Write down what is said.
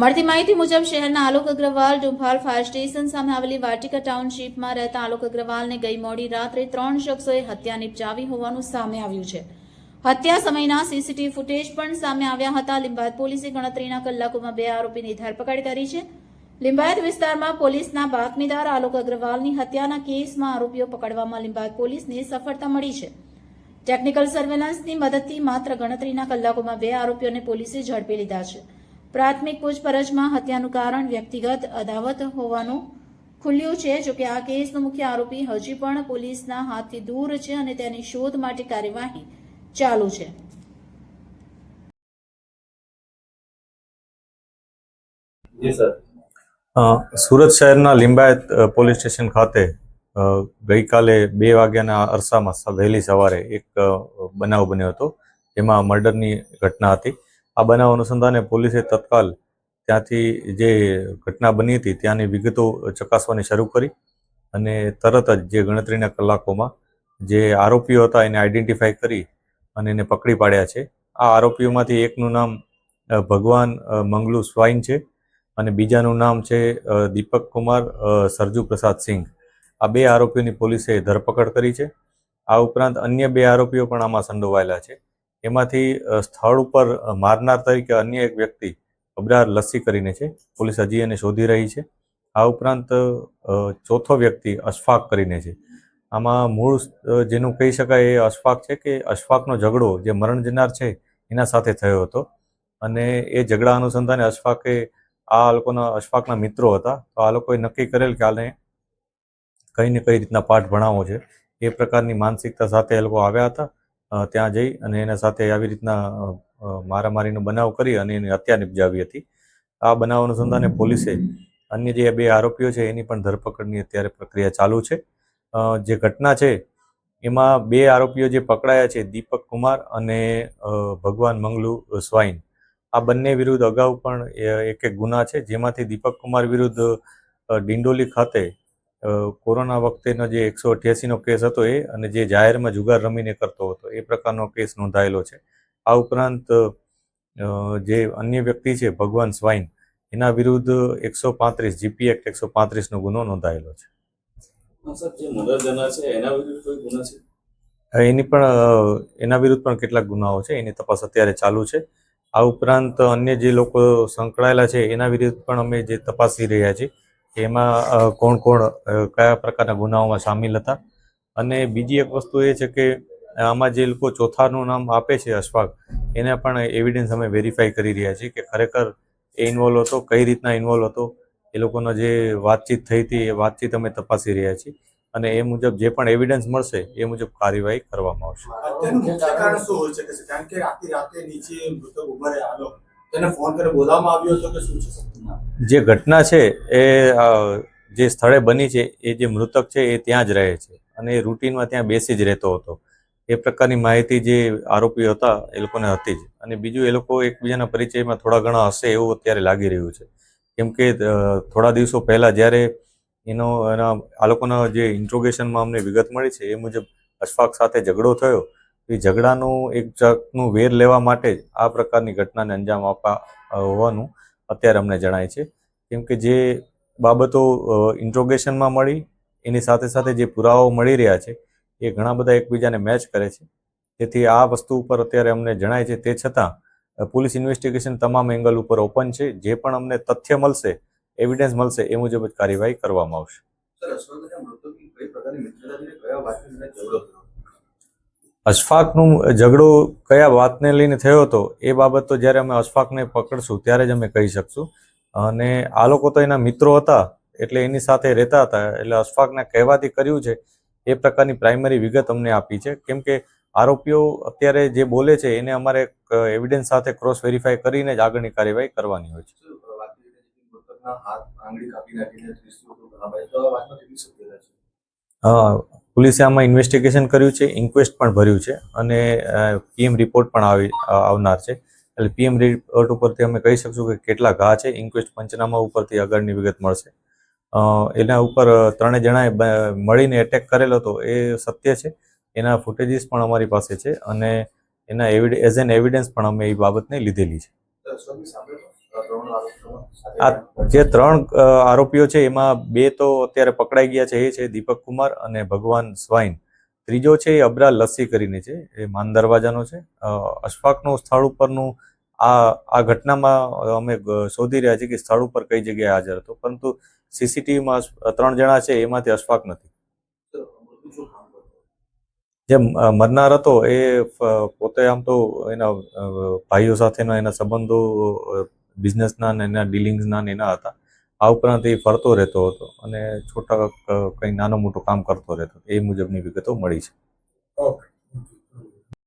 મળતી માહિતી મુજબ શહેરના આલોક અગ્રવાલ, ડુંભાલ ફાયર સ્ટેશન સામે આવેલી વાટિકા ટાઉનશીપમાં રહેતા આલોક અગ્રવાલને ગઈ મોડી રાત્રે ત્રણ શખ્સોએ હત્યા નિપજાવી હોવાનું સામે આવ્યું છે. હત્યા સમયના સીસીટીવી ફૂટેજ પણ સામે આવ્યા હતા. લિંબાયત પોલીસે ગણતરીના કલાકોમાં બે આરોપીની ધરપકડ કરી છે. લિંબાયત વિસ્તારમાં પોલીસના બાતમીદાર આલોક અગ્રવાલની હત્યાના કેસમાં આરોપીઓ પકડવામાં લિંબાયત પોલીસને સફળતા મળી છે. ટેકનિકલ સર્વેલન્સની મદદથી માત્ર ગણતરીના કલાકોમાં બે આરોપીઓને પોલીસે ઝડપી લીધા છે. પ્રાથમિક પૂછપરછમાં હત્યાનું કારણ વ્યક્તિગત અદાવત હોવાનું ખુલ્યું છે. જોકે આ કેસનો મુખ્ય આરોપી હજી પણ પોલીસના હાથથી દૂર છે અને તેની શોધ માટે કાર્યવાહી ચાલુ છે. જી સર. અ, સુરત શહેરના લિંબાયત પોલીસ સ્ટેશન ખાતે ગઈકાલે બે વાગ્યાના અરસામાં વહેલી સવારે એક બનાવ બન્યો હતો. જેમાં મર્ડરની ઘટના હતી. આ બનાવ અનુસંધાને પોલીસે તત્કાલ ત્યાંથી જે ઘટના બની હતી ત્યાંની વિગતો ચકાસવાની શરૂ કરી અને તરત જ જે ગણતરીના કલાકોમાં જે આરોપીઓ હતા એને આઈડેન્ટિફાઈ કરી અને એને પકડી પાડ્યા છે. આ આરોપીઓમાંથી એકનું નામ ભગવાન મંગલુ સ્વાઈન છે અને બીજાનું નામ છે દીપક કુમાર સરજુ પ્રસાદ સિંઘ. આ બે આરોપીઓની પોલીસે ધરપકડ કરી છે. આ ઉપરાંત અન્ય બે આરોપીઓ પણ આમાં સંડોવાયેલા છે. એમાંથી સ્થળ ઉપર મારનાર તરીકે અન્ય એક વ્યક્તિ અબરાર લસ્સી કરીને છે, પોલીસ હજી એને શોધી રહી છે. આ ઉપરાંત ચોથો વ્યક્તિ અશફાક કરીને છે. આમાં મૂળ જેનું કહી શકાય એ અશફાક છે કે અશફાકનો ઝઘડો જે મરણ જનાર છે એના સાથે થયો હતો. અને એ ઝઘડા અનુસંધાને અશફાકે આ લોકોના, અશફાકના મિત્રો હતા. તો આ લોકોએ નક્કી કરેલ કે આને કઈ ને કઈ રીતના પાઠ ભણાવવો છે. એ પ્રકારની માનસિકતા સાથે એ લોકો આવ્યા હતા. ત્યાં જઈ અને એના સાથે આવી રીતના મારામારીનો બનાવ કરી અને એની હત્યા નિપજાવી હતી. આ બનાવ અનુસંધાને પોલીસે અન્ય જે બે આરોપીઓ છે એની પણ ધરપકડની અત્યારે પ્રક્રિયા ચાલુ છે. જે ઘટના છે એમાં બે આરોપીઓ જે પકડાયા છે, દીપક કુમાર અને ભગવાન મંગલુ સ્વાઈન. આ બંને વિરુદ્ધ અગાઉ પણ એક એક ગુના છે, જેમાંથી દીપક કુમાર વિરુદ્ધ ડિંડોલી ખાતે કોરોના વખતેનો જે એકસો અઠ્યાસીનો કેસ હતો એ અને જે જાહેરમાં જુગાર રમીને કરતો હતો એ પ્રકારનો કેસ નોંધાયેલો છે. આ ઉપરાંત જે અન્ય વ્યક્તિ છે ભગવાન સ્વાઈન એના વિરુદ્ધ એકસો પાંત્રીસ જીપી એક્ટ એકસો પાંત્રીસનો ગુનો નોંધાયેલો છે. એના પણ એના વિરુદ્ધ પણ કેટલાક ગુનાઓ છે એની તપાસ અત્યારે ચાલુ છે. આ ઉપરાંત અન્ય જે લોકો સંકળાયેલા છે એના વિરુદ્ધ પણ અમે જે તપાસી રહ્યા છીએ. એમાં કોણ કોણ કયા પ્રકારના ગુનાઓમાં સામેલ હતા? અને બીજી એક વસ્તુ એ છે કે આમાં જે લોકો ચોથાનું નામ આપે છે અશફાક, એને પણ એવિડન્સ અમે વેરીફાઈ કરી રહ્યા છીએ કે ખરેખર એ ઇન્વોલ્વ હતો, કઈ રીતના ઇન્વોલ્વ હતો, એ લોકોનો જે વાતચીત થઈ હતી એ વાતચીત અમે તપાસી રહ્યા છીએ અને એ મુજબ જે પણ એવિડન્સ મળશે એ મુજબ કાર્યવાહી કરવામાં આવશે. કારણ કે રાતે નીચે મૃતક ઊભા રહ્યા જે ઘટના છે એ જે સ્થળે બની છે, એ જે મૃતક છે એ ત્યાં જ રહે છે અને એ રૂટીનમાં ત્યાં બેસી જ રહેતો હતો. એ પ્રકારની માહિતી જે આરોપીઓ હતા, એ લોકોને હતી જ. અને બીજું એ લોકો એકબીજાના પરિચયમાં થોડા ઘણા હશે એવું અત્યારે લાગી રહ્યું છે. કેમ કે થોડા દિવસો પહેલાં જ્યારે એનો, એના, આ લોકોના જે ઇન્ટ્રોગેશનમાં અમને વિગત મળી છે, એ મુજબ અશફાક સાથે ઝઘડો થયો. એ ઝઘડાનું એક જાતનું વેર લેવા માટે જ આ પ્રકારની ઘટનાને અંજામ આપવા હોવાનું અત્યારે અમને જણાય છે. કેમ કે જે બાબતો ઇન્ટ્રોગેશનમાં મળી, એની સાથે સાથે જે પુરાવાઓ મળી રહ્યા છે, એ ઘણા બધા એકબીજાને મેચ કરે છે. તેથી આ વસ્તુ ઉપર અત્યારે અમને જણાય છે. તે છતાં પોલીસ ઇન્વેસ્ટિગેશન તમામ એંગલ ઉપર ઓપન છે. જે પણ અમને તથ્ય મળશે એવિડન્સ મળશે, એ મુજબ જ કાર્યવાહી કરવામાં આવશે. અશફાકનું ઝઘડો કયા વાતને લઈને થયો હતો એ બાબત તો જ્યારે અમે અશફાકને પકડશું ત્યારે જ અમે કહી શકશું. અને આ લોકો તો એના મિત્રો હતા એટલે એની સાથે રહેતા હતા એટલે અશફાકને કહેવાથી કર્યું છે એ પ્રકારની પ્રાઇમરી વિગત અમને આપી છે. કેમ કે આરોપીઓ અત્યારે જે બોલે છે એને અમારે એવિડન્સ સાથે ક્રોસ વેરીફાઈ કરીને જ આગળની કાર્યવાહી કરવાની હોય છે. સર પોલીસે આમાં ઇન્વેસ્ટિગેશન કર્યું છે ઇન્ક્વેસ્ટ પણ ભર્યું છે અને પીએમ રિપોર્ટ પણ આવી આવનાર છે. એટલે પીએમ રિપોર્ટ ઉપરથી અમે કહી શકશું કે કેટલા ઘા છે ઇન્ક્વેસ્ટ પંચનામા ઉપરથી આગળની વિગત મળશે. એના ઉપર ત્રણેય જણાએ મળીને એટેક કરેલો હતો, એ સત્ય છે. એના ફૂટેજીસ પણ અમારી પાસે છે અને એના એઝ એન એવિડન્સ પણ અમે એ બાબતને લીધેલી છે. આ જે ત્રણ આરોપીઓ છે, એમાં બે તો અત્યારે પકડાઈ ગયા છે, એ છે દીપક કુમાર અને ભગવાન સ્વાઈન. ત્રીજો છે એ અબરા લસ્સી કરીને છે, એ માન દરવાજાનો છે. અશફાકનું સ્થળ ઉપરનું આ આ ઘટનામાં અમે શોધી રહ્યા છીએ કે સ્થળ ઉપર કઈ જગ્યાએ હાજર હતો, પરંતુ સીસીટીવીમાં ત્રણ જણા છે, એમાંથી અશફાક નથી. જે મરનાર હતો, એ પોતે આમ તો એના ભાઈઓ સાથેના એના સંબંધો બિઝનેસના ને એના ડીલિંગ્સના ને એના હતા. આ ઉપરાંત એ ફરતો રહેતો હતો અને છોટા કંઈ નાનો મોટું કામ કરતો રહેતો એ મુજબની વિગતો મળી છે. ઓકે.